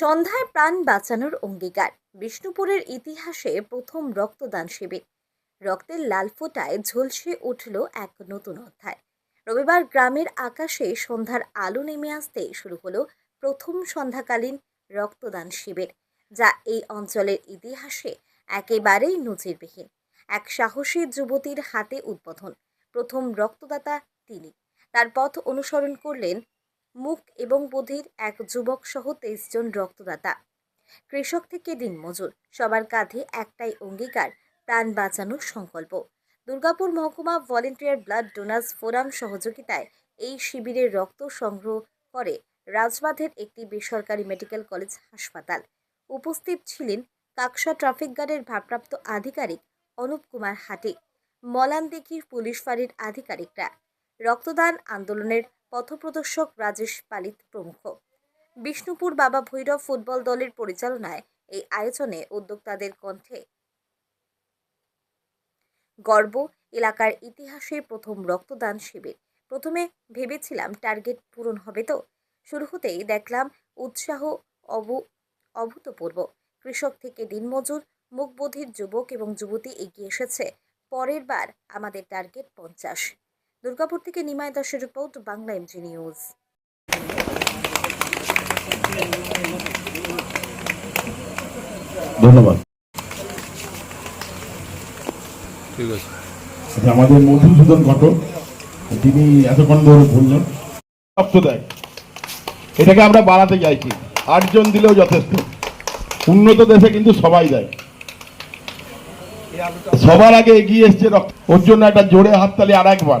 সন্ধ্যায় প্রাণ বাঁচানোর অঙ্গীকার। বিষ্ণুপুরের ইতিহাসে প্রথম রক্তদান শিবির। রক্তের লাল ফোঁটায় ঝলসে উঠল এক নতুন অধ্যায়। রবিবার গ্রামের আকাশে সন্ধ্যার আলো নেমে আসতে শুরু হলো প্রথম সন্ধ্যাকালীন রক্তদান শিবির, যা এই অঞ্চলের ইতিহাসে একেবারেই নজিরবিহীন। এক সাহসী যুবতীর হাতে উদ্বোধন, প্রথম রক্তদাতা তিনি। তার পথ অনুসরণ করলেন মুখ এবং বধির এক যুবক সহ তেইশ জন রক্তদাতা। কৃষক থেকে দিনমজুর। সবার কাঁধে একটাই অঙ্গীকার, প্রাণ বাঁচানোর সংকল্প। দুর্গাপুর মহকুমা ভলেন্টিয়ার ব্লাড ডোনার্স ফোরাম সহযোগিতায় এই শিবিরের রক্ত সংগ্রহ করে রাজবাঁধের একটি বেসরকারি মেডিকেল কলেজ হাসপাতাল। উপস্থিত ছিলেন কাকসা ট্রাফিক গার্ডের ভারপ্রাপ্ত আধিকারিক অনুপ কুমার হাটে। মলানদিঘির পুলিশ ফাঁড়ির আধিকারিকরা। রক্তদান আন্দোলনের পথপ্রদর্শক রাজেশ পালিত প্রমুখ। বিষ্ণুপুর বাবা ভৈরব ফুটবল দলের পরিচালনায় এই আয়োজনে উদ্যোক্তাদের কণ্ঠে গর্ব, এলাকার ইতিহাসে প্রথম রক্তদান শিবির। প্রথমে ভেবেছিলাম টার্গেট পূরণ হবে তো। শুরু হতেই দেখলাম উৎসাহ অভূ, অভূতপূর্ব। কৃষক থেকে দিনমজুর, মুখবোধির যুবক এবং যুবতী এগিয়ে এসেছে। পরের বার আমাদের টার্গেট পঞ্চাশ। দুর্গাপুর থেকে নিমাই দাসের রিপোর্ট বাংলা এমজি নিউজ ধন্যবাদ। ঠিক আছে। আচ্ছা আমাদের মধুসূদন ঘটক তিনি এতক্ষণ ধরে বললেন। রক্ত দেয় এটাকে আমরা বাড়াতে চাইছি। আটজন দিলেও যথেষ্ট। উন্নত দেশে কিন্তু সবাই দেয়। সবার আগে এগিয়ে এসছে রক্ত। ওর জন্য একটা জোরে হাততালি আর একবার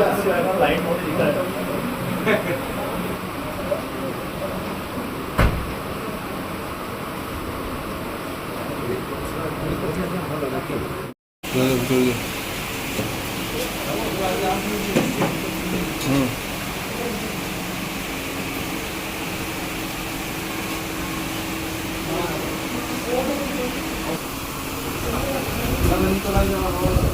嚟我哋而家。对对对。嗯。Kalau itu lagi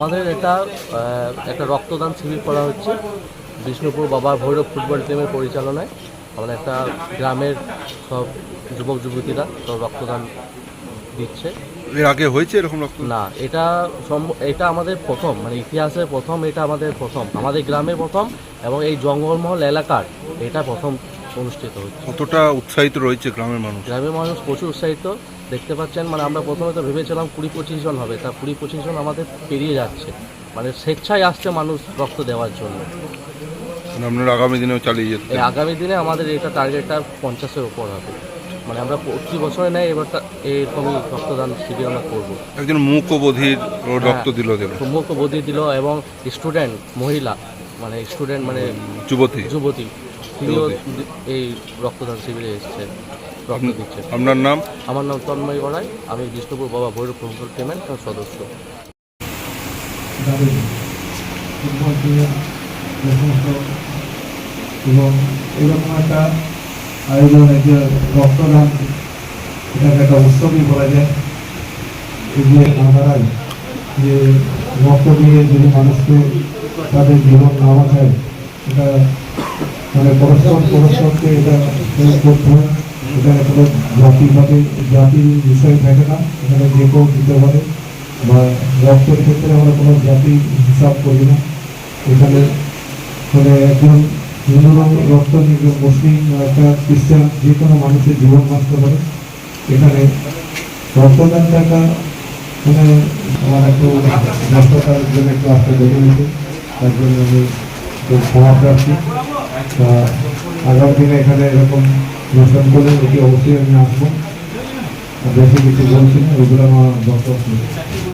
আমাদের এটা একটা রক্তদান শিবির করা হচ্ছে বিষ্ণুপুর বাবা ভৈরব ফুটবল টিমের পরিচালনায়। আমাদের একটা গ্রামের সব যুবক যুবতীরা রক্তদান দিচ্ছে। এর আগে হয়েছে এরকম রক্ত? না এটা এটা আমাদের প্রথম মানে ইতিহাসের প্রথম এটা আমাদের প্রথম। আমাদের গ্রামে প্রথম এবং এই জঙ্গলমহল এলাকার এটা প্রথম অনুষ্ঠিত হচ্ছে কতটা উৎসাহিত রয়েছে গ্রামের মানুষ? গ্রামের মানুষ প্রচুর উৎসাহিত। দেখতে পাচ্ছেন মানে আমরা প্রথমে তো ভেবেছিলাম কুড়ি পঁচিশ জন হবে তা কুড়ি পঁচিশ জন আমাদের পেরিয়ে যাচ্ছে। মানে স্বেচ্ছায় আসছে মানুষ রক্ত দেওয়ার জন্য। মানে আপনারা আগামী দিনেও চালিয়ে যেতে আগামী দিনে আমাদের এটা টার্গেটটা পঞ্চাশের ওপর হবে। মানে আমরা প্রতি বছরে নেয়? এবারটা এরকমই রক্তদান শিবির আমরা করব। একজন মুখ ও বধির ও রক্ত দিল সম্মুখ দিল এবং স্টুডেন্ট মহিলা মানে স্টুডেন্ট মানে যুবতী। যুবতী তিনিও এই রক্তদান শিবিরে এসেছেন রক্ত দিচ্ছেন। আপনার নাম? আমার নাম তন্ময় গড়াই আমি বিষ্ণুপুর বাবা ভৈরব প্রফুল পেমেন্ট সদস্য। তাদের ফুটবল টিমের যে সমস্ত এবং এরকম একটা আয়োজন যে রক্তদান, এটাকে একটা উৎসবই বলা যায়। এই যে ওনারাই যে রক্ত দিয়ে যদি মানুষকে তাদের জীবন না বাঁচায়, এটা মানে পরস্পর পরস্পরকে এটা প্রয়োগ করতে হয়। এখানে কোনো জাতিভাবে, জাতির বিষয় থাকে না। এখানে যে কেউ দিতে পারে বা রক্তের ক্ষেত্রে আমরা কোনো জাতি হিসাব করি না। এখানে মানে একজন হিন্দু রক্ত একজন মুসলিম একটা খ্রিস্টান, যে কোনো মানুষের জীবন বাঁচতে পারে। এখানে রক্তদানটাকা মানে আমার একটু ব্যস্ততার জন্য একটু আসতে দেরি হয়েছে তার জন্য আমি একটু ক্ষমা প্রার্থী। তা আগামী দিনে এখানে এরকম অনুষ্ঠান করে এটি অবশ্যই আমি আসব। আর বেশি কিছু বলছি না, এগুলো আমার দর্শক